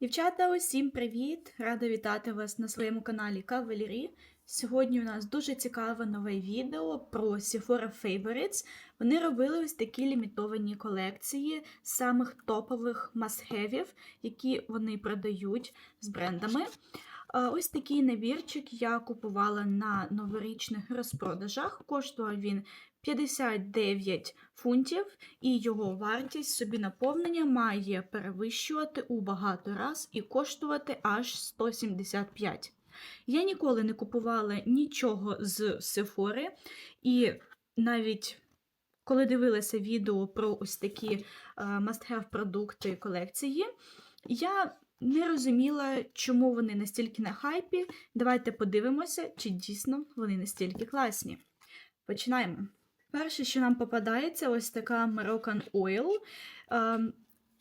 Дівчата, усім привіт! Рада вітати вас на своєму каналі Кавалері. Сьогодні у нас дуже цікаве нове відео про Sephora Favorites. Вони робили ось такі лімітовані колекції самих топових мастхевів, які вони продають з брендами. Ось такий набірчик я купувала на новорічних розпродажах. Коштував він 59 фунтів, і його вартість собі наповнення має перевищувати у багато раз і коштувати аж 175. Я ніколи не купувала нічого з Сефори, і навіть коли дивилася відео про ось такі е, must-have продукти колекції, я не розуміла, чому вони настільки на хайпі. Давайте подивимося, чи дійсно вони настільки класні. Починаємо. Перше, що нам попадається, ось така Moroccan Oil. Ем,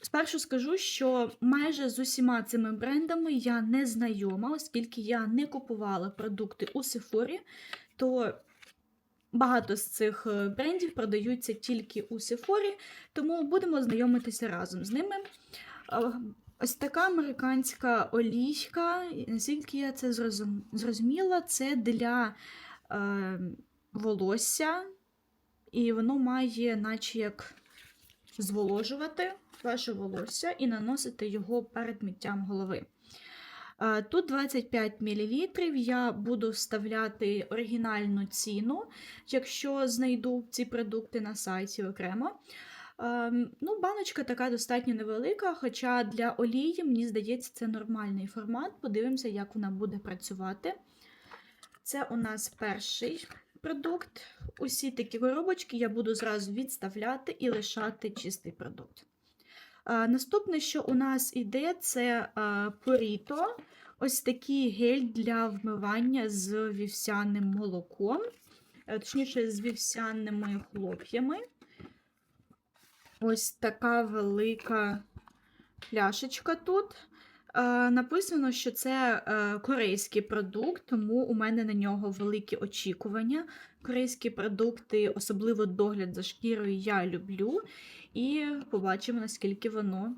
Спершу скажу, що майже з усіма цими брендами я не знайома, оскільки я не купувала продукти у Сефорі, то багато з цих е, брендів продаються тільки у Сефорі, тому будемо знайомитися разом з ними. Е, Ось така американська олійка, наскільки я це зрозуміла, це для е, волосся, і воно має, наче як зволожувати ваше волосся і наносити його перед миттям голови. Е, Тут 25 мл. Я буду вставляти оригінальну ціну, якщо знайду ці продукти на сайті окремо. Ем, Ну, баночка така достатньо невелика, хоча для олії, мені здається, це нормальний формат. Подивимося, як вона буде працювати. Це у нас перший продукт. Усі такі коробочки я буду зразу відставляти і лишати чистий продукт. Наступне, що у нас іде, це Purito. Ось такий гель для вмивання з вівсяним молоком, е, точніше, з вівсяними хлоп'ями. Ось така велика пляшечка тут. Е, Написано, що це е, корейський продукт, тому у мене на нього великі очікування. Корейські продукти, особливо догляд за шкірою, я люблю. І побачимо, наскільки воно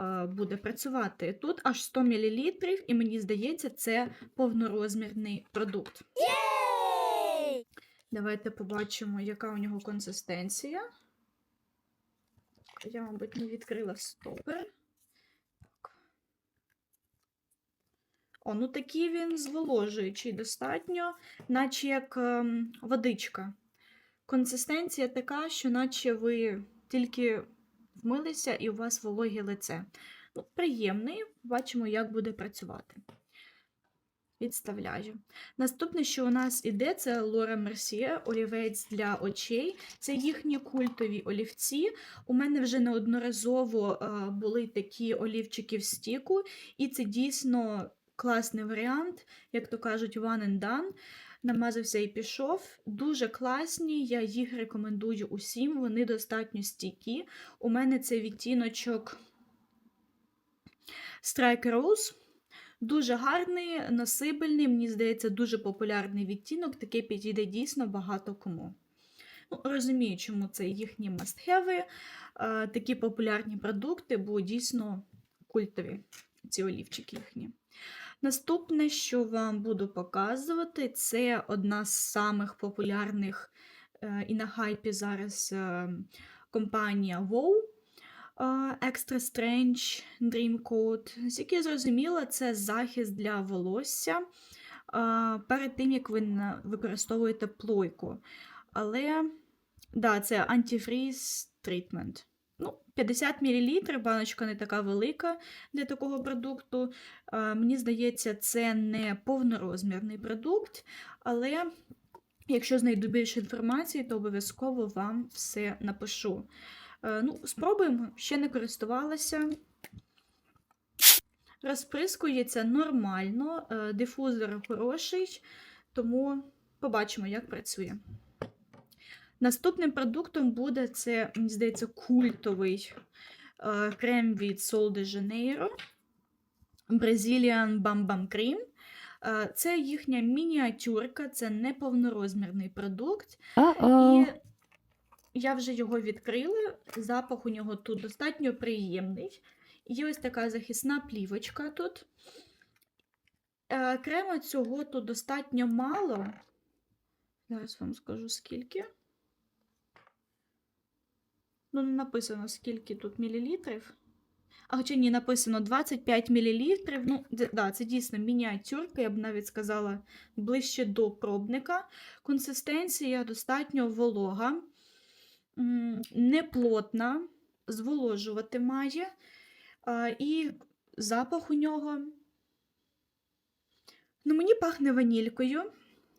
е, буде працювати. Тут аж 100 мл, і мені здається, це повнорозмірний продукт. Давайте побачимо, яка у нього консистенція. Я, мабуть, не відкрила стопер. О, ну такий він зволожуючий достатньо, наче як ем, водичка. Консистенція така, що наче ви тільки вмилися і у вас вологе лице. Ну, приємний, бачимо, як буде працювати. Відставляю. Наступне, що у нас іде, це Лора Мерсьє, олівець для очей. Це їхні культові олівці. У мене вже неодноразово е, були такі олівчики в стіку, і це дійсно класний варіант, як то кажуть, one and done. Намазався і пішов. Дуже класні, я їх рекомендую усім, вони достатньо стійкі. У мене це відтіночок Strike Rose. Дуже гарний, носибельний, мені здається, дуже популярний відтінок, таке підійде дійсно багато кому. Ну, розумію, чому це їхні мастхеви, е, такі популярні продукти, бо дійсно культові ці олівчики їхні. Наступне, що вам буду показувати, це одна з самих популярних е, і на хайпі зараз е, компанія WoW. е, Extra Strange Dream Coat. З як я зрозуміла, це захист для волосся перед тим, як ви використовуєте плойку. Але да, це антифріз трітмент. Ну, 50 мл, баночка не така велика для такого продукту. Мені здається, це не повнорозмірний продукт, але якщо знайду більше інформації, то обов'язково вам все напишу. Е, Ну, спробуємо, ще не користувалася. Розприскується нормально, е, дифузор хороший, тому побачимо, як працює. Наступним продуктом буде це, мені здається, культовий е, крем від Sol de Janeiro Brazilian Bam Bam Cream. Е, Це їхня мініатюрка, це не повнорозмірний продукт. Uh-oh. І я вже його відкрила. Запах у нього тут достатньо приємний. Є ось така захисна плівочка тут. Е, Крему цього тут достатньо мало. Зараз вам скажу скільки. Ну, не написано, скільки тут мілілітрів. А хоча ні, написано 25 мілілітрів. Ну, да, це дійсно мініатюрка, я б навіть сказала, ближче до пробника. Консистенція достатньо волога, м, не плотна, зволожувати має. І запах у нього. Ну, мені пахне ванількою.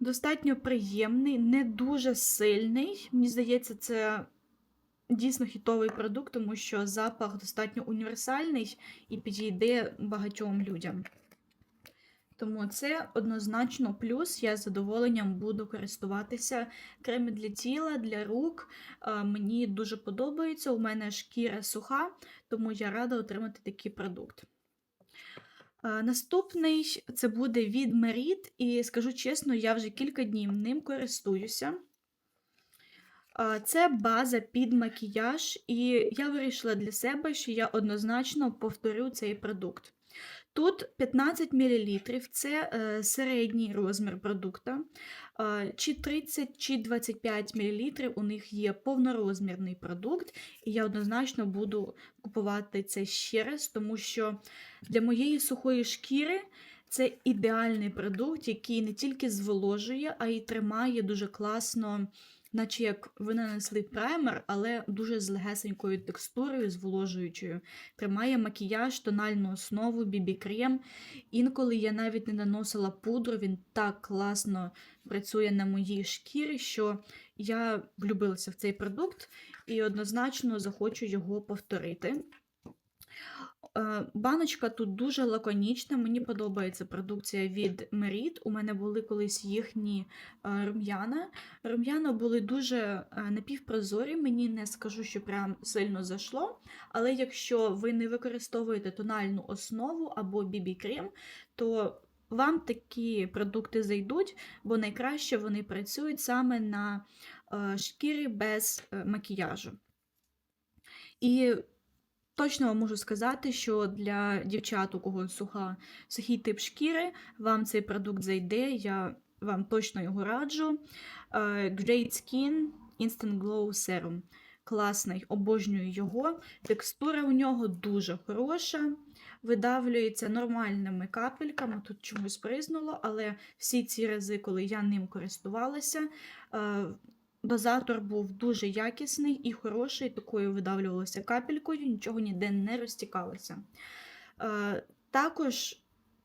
Достатньо приємний, не дуже сильний. Мені здається, це дійсно хітовий продукт, тому що запах достатньо універсальний і підійде багатьом людям. Тому це однозначно плюс. Я з задоволенням буду користуватися креми для тіла, для рук. Е, Мені дуже подобається. У мене шкіра суха, тому я рада отримати такий продукт. Е, Наступний це буде від Merit, і скажу чесно, я вже кілька днів ним користуюся. Це база під макіяж, і я вирішила для себе, що я однозначно повторю цей продукт. Тут 15 мл це е, середній розмір продукта. Чи 30, чи 25 мл у них є повнорозмірний продукт, і я однозначно буду купувати це ще раз, тому що для моєї сухої шкіри це ідеальний продукт, який не тільки зволожує, а й тримає дуже класно наче як ви нанесли праймер, але дуже з легесенькою текстурою, зволожуючою. Тримає макіяж, тональну основу, бібі-крем. Інколи я навіть не наносила пудру, він так класно працює на моїй шкірі, що я влюбилася в цей продукт і однозначно захочу його повторити. Е, Баночка тут дуже лаконічна. Мені подобається продукція від Merit. У мене були колись їхні е, рум'яна. Рум'яна були дуже е, напівпрозорі, мені не скажу, що прям сильно зайшло. Але якщо ви не використовуєте тональну основу або BB-крем, то вам такі продукти зайдуть, бо найкраще вони працюють саме на шкірі без макіяжу. І Точно вам можу сказати, що для дівчат, у кого суха, сухий тип шкіри, вам цей продукт зайде, я вам точно його раджу. Е, Great Skin Instant Glow Serum. Класний, обожнюю його. Текстура у нього дуже хороша, видавлюється нормальними капельками. Тут чомусь признуло, але всі ці рази, коли я ним користувалася, е, Дозатор був дуже якісний і хороший, такою видавлювалося капелькою, нічого ніде не розтікалося. Е, також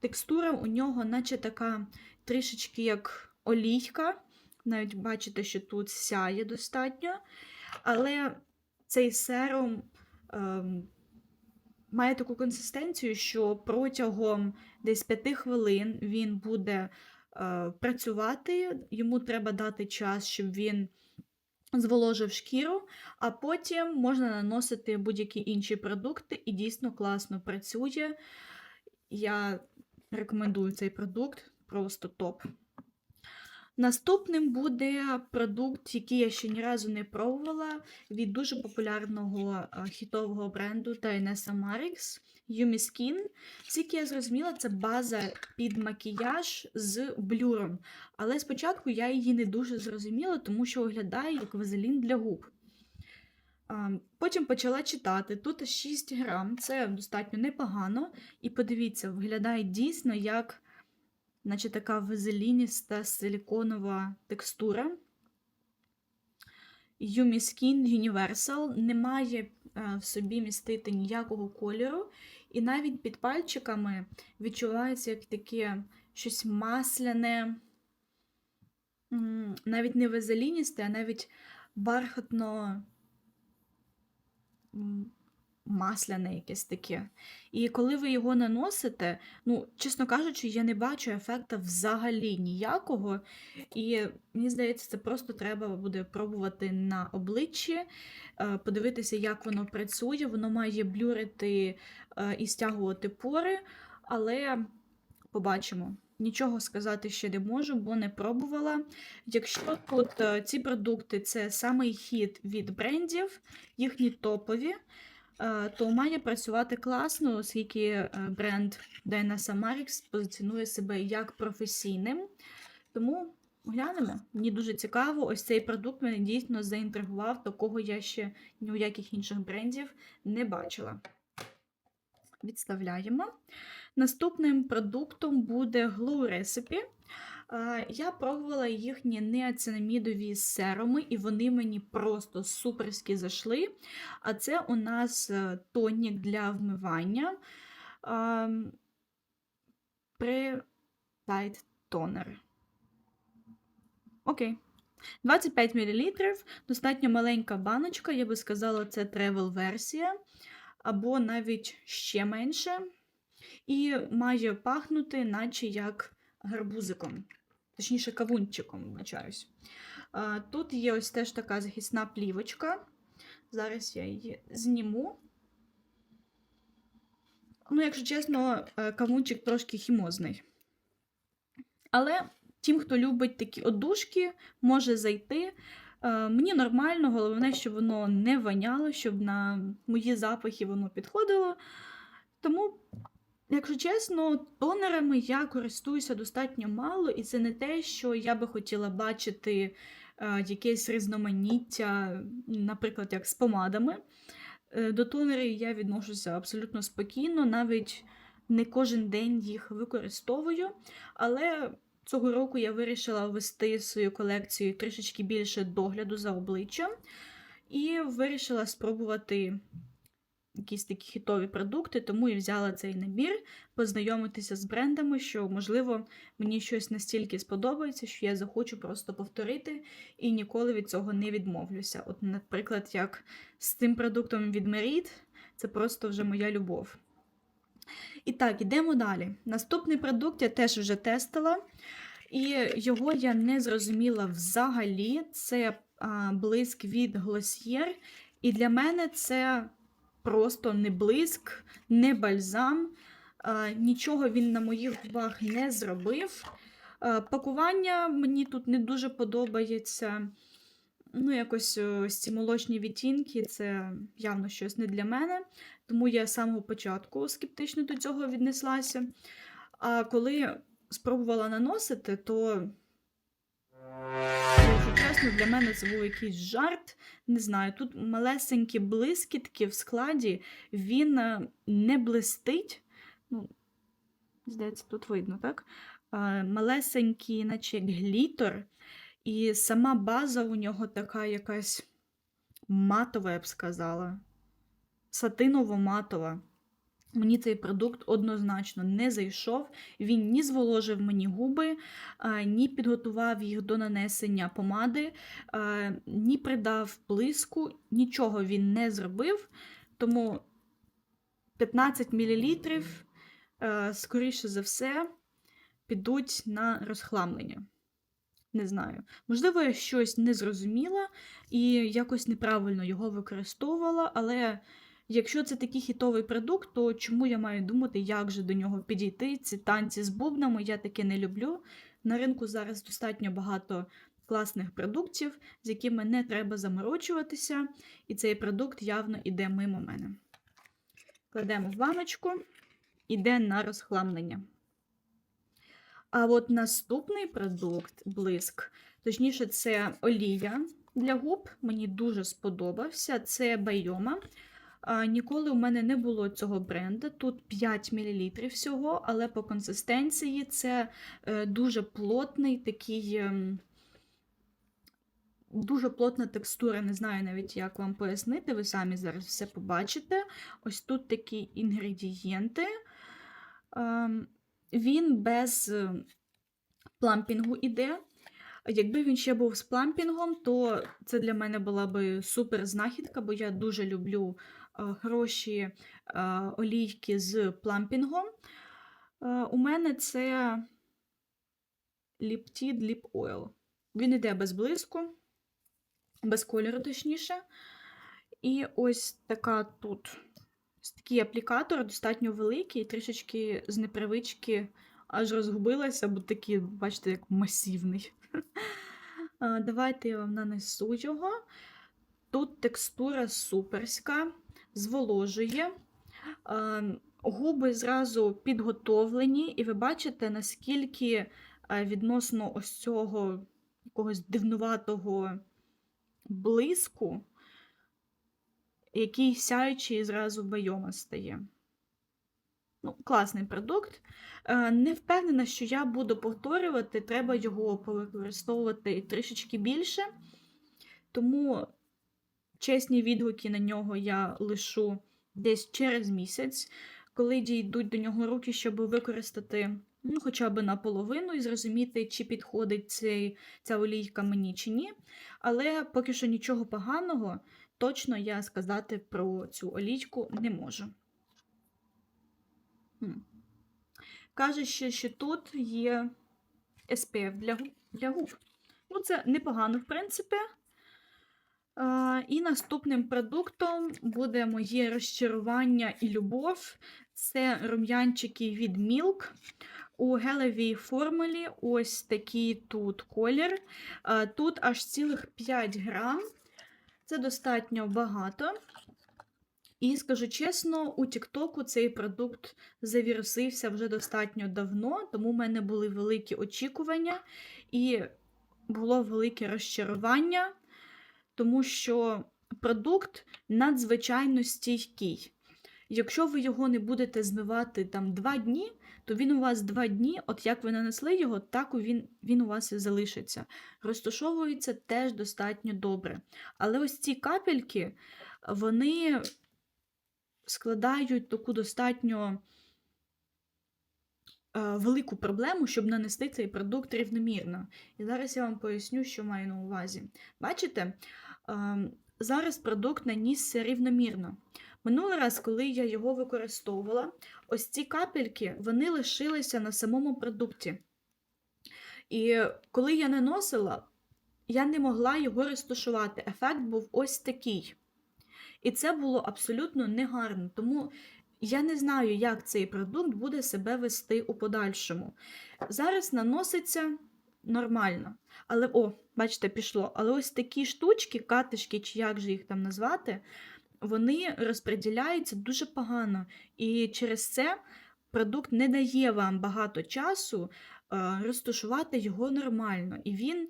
текстура у нього, наче така трішечки як олійка. Навіть бачите, що тут сяє достатньо. Але цей серум е, має таку консистенцію, що протягом десь 5 хвилин він буде працювати, йому треба дати час, щоб він зволожив шкіру, а потім можна наносити будь-які інші продукти і дійсно класно працює. Я рекомендую цей продукт, просто топ. Наступним буде продукт, який я ще ні разу не пробувала від дуже популярного е, хітового бренду Tynessa Marix Yumi Skin. Скільки я зрозуміла, це база під макіяж з блюром. Але спочатку я її не дуже зрозуміла, тому що виглядає як вазелін для губ. Потім почала читати. Тут 6 грам, це достатньо непогано. І подивіться, виглядає дійсно як наче така вазелініста силіконова текстура. Yumi Skin Universal не має е, в собі містити ніякого кольору, і навіть під пальчиками відчувається як таке щось масляне, навіть не вазеліністе, а навіть бархатно масляне якесь таке. І коли ви його наносите, ну, чесно кажучи, я не бачу ефекта взагалі ніякого. І мені здається, це просто треба буде пробувати на обличчі, е, подивитися, як воно працює. Воно має блюрити е, і стягувати пори, але побачимо. Нічого сказати ще не можу, бо не пробувала. Якщо тут е, ці продукти це самий хід від брендів, їхні топові. То має працювати класно, оскільки е, бренд Дайна Samarix позиціонує себе як професійним. Тому глянемо. Мені дуже цікаво, ось цей продукт мене дійсно заінтригував, такого я ще ні у яких інших брендів не бачила. Відставляємо. Наступним продуктом буде Glow Recipe. Я пробувала їхні неоцинамідові серуми, і вони мені просто суперськи зайшли. А це у нас е, тонік для вмивання. ем, При Tight Toner. Окей. 25 мл. Достатньо маленька баночка, я би сказала, це тревел-версія, або навіть ще менше. І має пахнути, наче як гарбузиком, точніше, кавунчиком, вибачаюсь. Тут є ось теж така захисна плівочка. Зараз я її зніму. Ну, якщо чесно, е, кавунчик трошки хімозний. Але тим, хто любить такі одушки, може зайти. Е, Мені нормально, головне, щоб воно не воняло, щоб на мої запахи воно підходило. Тому, якщо чесно, тонерами я користуюся достатньо мало, і це не те, що я би хотіла бачити е, якесь різноманіття, наприклад, як з помадами. Е, До тонерів я відношуся абсолютно спокійно, навіть не кожен день їх використовую, але цього року я вирішила ввести свою колекцію трішечки більше догляду за обличчям і вирішила спробувати якісь такі хітові продукти, тому і взяла цей набір, познайомитися з брендами, що, можливо, мені щось настільки сподобається, що я захочу просто повторити і ніколи від цього не відмовлюся. От, наприклад, як з тим продуктом від Merit, це просто вже моя любов. І так, ідемо далі. Наступний продукт я теж вже тестила, і його я не зрозуміла взагалі. Це а, блиск від Glossier. І для мене це просто не блиск, не бальзам. А, нічого він на моїх губах не зробив. А, пакування мені тут не дуже подобається. Ну, якось ось ці молочні відтінки це явно щось не для мене, тому я з самого початку скептично до цього віднеслася. А коли спробувала наносити, то, чесно, для мене це був якийсь жарт. Не знаю, тут малесенькі блискітки в складі, він е, не блистить. Ну, здається, тут видно, так? Малесенький, наче як глітер. І сама база у нього така якась матова, я б сказала. Сатиново-матова. Мені цей продукт однозначно не зайшов. Він ні зволожив мені губи, ні підготував їх до нанесення помади, ні придав блиску, нічого він не зробив. Тому 15 мл, скоріше за все, підуть на розхламлення. Не знаю. Можливо, я щось не зрозуміла і якось неправильно його використовувала, але якщо це такий хітовий продукт, то чому я маю думати, як же до нього підійти? Ці танці з бубнами я таке не люблю. На ринку зараз достатньо багато класних продуктів, з якими не треба заморочуватися, і цей продукт явно іде мимо мене. Кладемо в баночку, іде на розхламлення. А от наступний продукт блиск, точніше, це олія для губ. Мені дуже сподобався. Це байома. Ніколи у мене не було цього бренду. Тут 5 мл всього, але по консистенції це е, дуже плотний такий. ем, Дуже плотна текстура, не знаю навіть, як вам пояснити, ви самі зараз все побачите. Ось тут такі інгредієнти. Він без е, плампінгу іде. Якби він ще був з плампінгом, то це для мене була би супер знахідка, бо я дуже люблю е, хороші е, олійки з плампінгом. У мене це Liptid Lip Oil. Він іде без блиску, без кольору, точніше. І ось така тут такий аплікатор, достатньо великий, трішечки з непривички аж розгубилася, бо такий, бачите, як масивний. Давайте я вам нанесу його. Тут текстура суперська, зволожує. Губи зразу підготовлені, і ви бачите, наскільки відносно ось цього якогось дивнуватого блиску, який сяючий зразу байома стає. Ну, Класний продукт. Е, Не впевнена, що я буду повторювати, треба його повикористовувати трішечки більше. Тому чесні відгуки на нього я лишу десь через місяць, коли дійдуть до нього руки, щоб використати ну, хоча б наполовину і зрозуміти, чи підходить цей, ця олійка мені чи ні. Але поки що нічого поганого точно я сказати про цю олійку не можу. Каже ще, що тут є SPF для, для губ. Ну, це непогано, в принципі. А, і наступним продуктом буде моє розчарування і любов. Це рум'янчики від Milk. У гелевій формулі ось такий тут колір. Тут аж цілих 5 грам. Це достатньо багато. І скажу чесно, у Тіктоку цей продукт завірусився вже достатньо давно, тому в мене були великі очікування і було велике розчарування, тому що продукт надзвичайно стійкий. Якщо ви його не будете змивати там 2 дні, то він у вас 2 дні, от як ви нанесли його, так він, він у вас і залишиться. Розташовується теж достатньо добре. Але ось ці капельки, вони складають таку достатньо е, велику проблему, щоб нанести цей продукт рівномірно. І зараз я вам поясню, що маю на увазі. Бачите, е, зараз продукт нанісся рівномірно. Минулий раз, коли я його використовувала, ось ці капельки вони лишилися на самому продукті. І коли я наносила, я не могла його розташувати. Ефект був ось такий. І це було абсолютно негарно. Тому я не знаю, як цей продукт буде себе вести у подальшому. Зараз наноситься нормально. Але, о, бачите, пішло. Але ось такі штучки, катишки, чи як же їх там назвати, вони розподіляються дуже погано. І через це продукт не дає вам багато часу е, розташувати його нормально. І він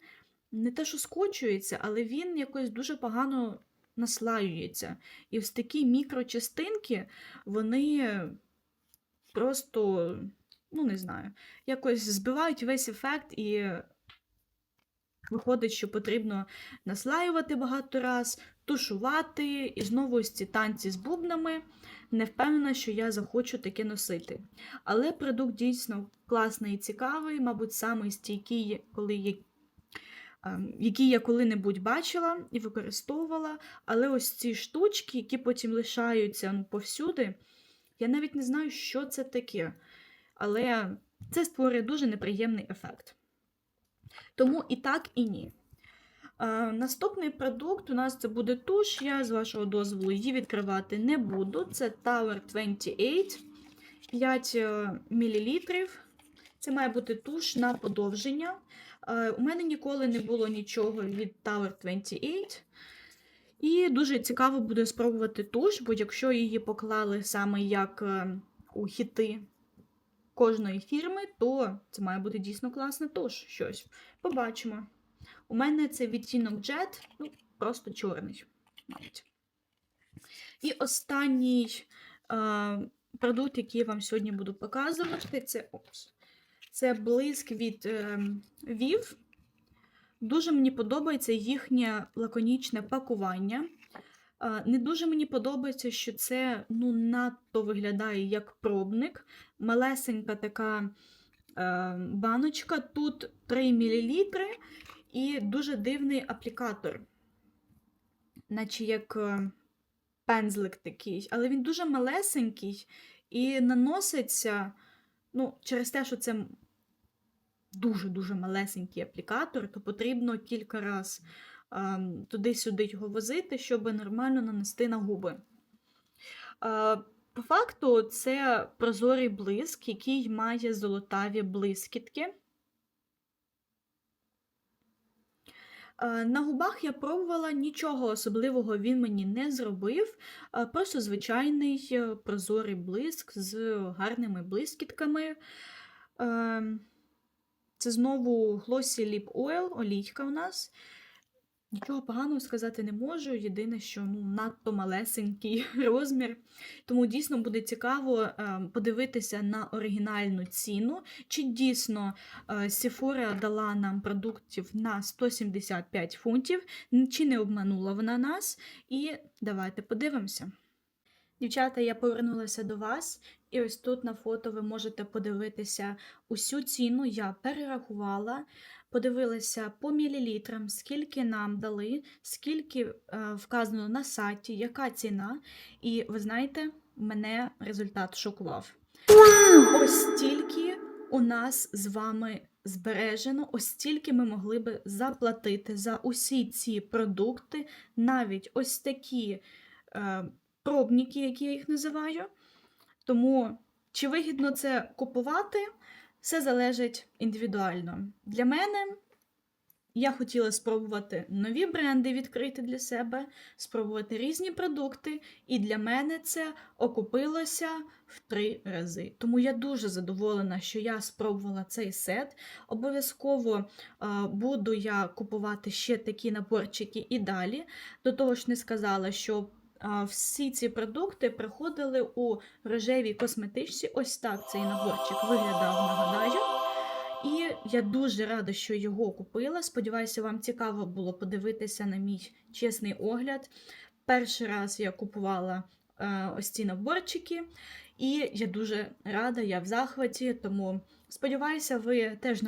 не те, що скочується, але він якось дуже погано наслаюється. І ось такі мікрочастинки, вони просто, ну не знаю, якось збивають весь ефект і виходить, що потрібно наслаювати багато раз, тушувати, і знову ось ці танці з бубнами. Не впевнена, що я захочу таке носити. Але продукт дійсно класний і цікавий, мабуть, самий стійкий, коли є ем, які я коли-небудь бачила і використовувала, але ось ці штучки, які потім лишаються ну, повсюди, я навіть не знаю, що це таке. Але це створює дуже неприємний ефект. Тому і так, і ні. Е, наступний продукт у нас це буде туш. Я з вашого дозволу її відкривати не буду. Це Tower 28 5 мл. Це має бути туш на подовження. Е, У мене ніколи не було нічого від Tower 28. І дуже цікаво буде спробувати туш, бо якщо її поклали саме як е, у хіти кожної фірми, то це має бути дійсно класна туш. Щось. Побачимо. У мене це відтінок Jet, ну, просто чорний, мабуть. І останній е, продукт, який я вам сьогодні буду показувати, це опс, це блиск від е, Viv. Дуже мені подобається їхнє лаконічне пакування. Е, Не дуже мені подобається, що це ну, надто виглядає як пробник. Малесенька така е, баночка. Тут 3 мл і дуже дивний аплікатор, наче як е, пензлик такий, але він дуже малесенький і наноситься ну, через те, що це дуже-дуже малесенький аплікатор, то потрібно кілька разів ем, туди-сюди його возити, щоб нормально нанести на губи. По факту, це прозорий блиск, який має золотаві блискітки. Е, На губах я пробувала, нічого особливого він мені не зробив. е, Просто звичайний е, прозорий блиск з гарними блискітками. Е, Це знову Glossy Lip Oil, олійка у нас. Нічого поганого сказати не можу. Єдине, що ну, надто малесенький розмір. Тому дійсно буде цікаво е, подивитися на оригінальну ціну, чи дійсно е, Sephora дала нам продуктів на 175 фунтів, чи не обманула вона нас. І давайте подивимося. Дівчата, я повернулася до вас, і ось тут на фото ви можете подивитися усю ціну. Я перерахувала, подивилася по мілілітрам, скільки нам дали, скільки е, вказано на сайті, яка ціна. І ви знаєте, мене результат шокував. Ось стільки у нас з вами збережено, ось стільки ми могли би заплатити за усі ці продукти, навіть ось такі е, пробники, які я їх називаю. Тому чи вигідно це купувати, все залежить індивідуально. Для мене я хотіла спробувати нові бренди відкрити для себе, спробувати різні продукти, і для мене це окупилося в три рази. Тому я дуже задоволена, що я спробувала цей сет. Обов'язково буду я купувати ще такі наборчики і далі. До того ж, не сказала, що всі ці продукти приходили у рожевій косметичці. Ось так цей наборчик виглядав, нагадаю. І я дуже рада, що його купила. Сподіваюся, вам цікаво було подивитися на мій чесний огляд. Перший раз я купувала е, ось ці наборчики, і я дуже рада, я в захваті, тому сподіваюся, ви теж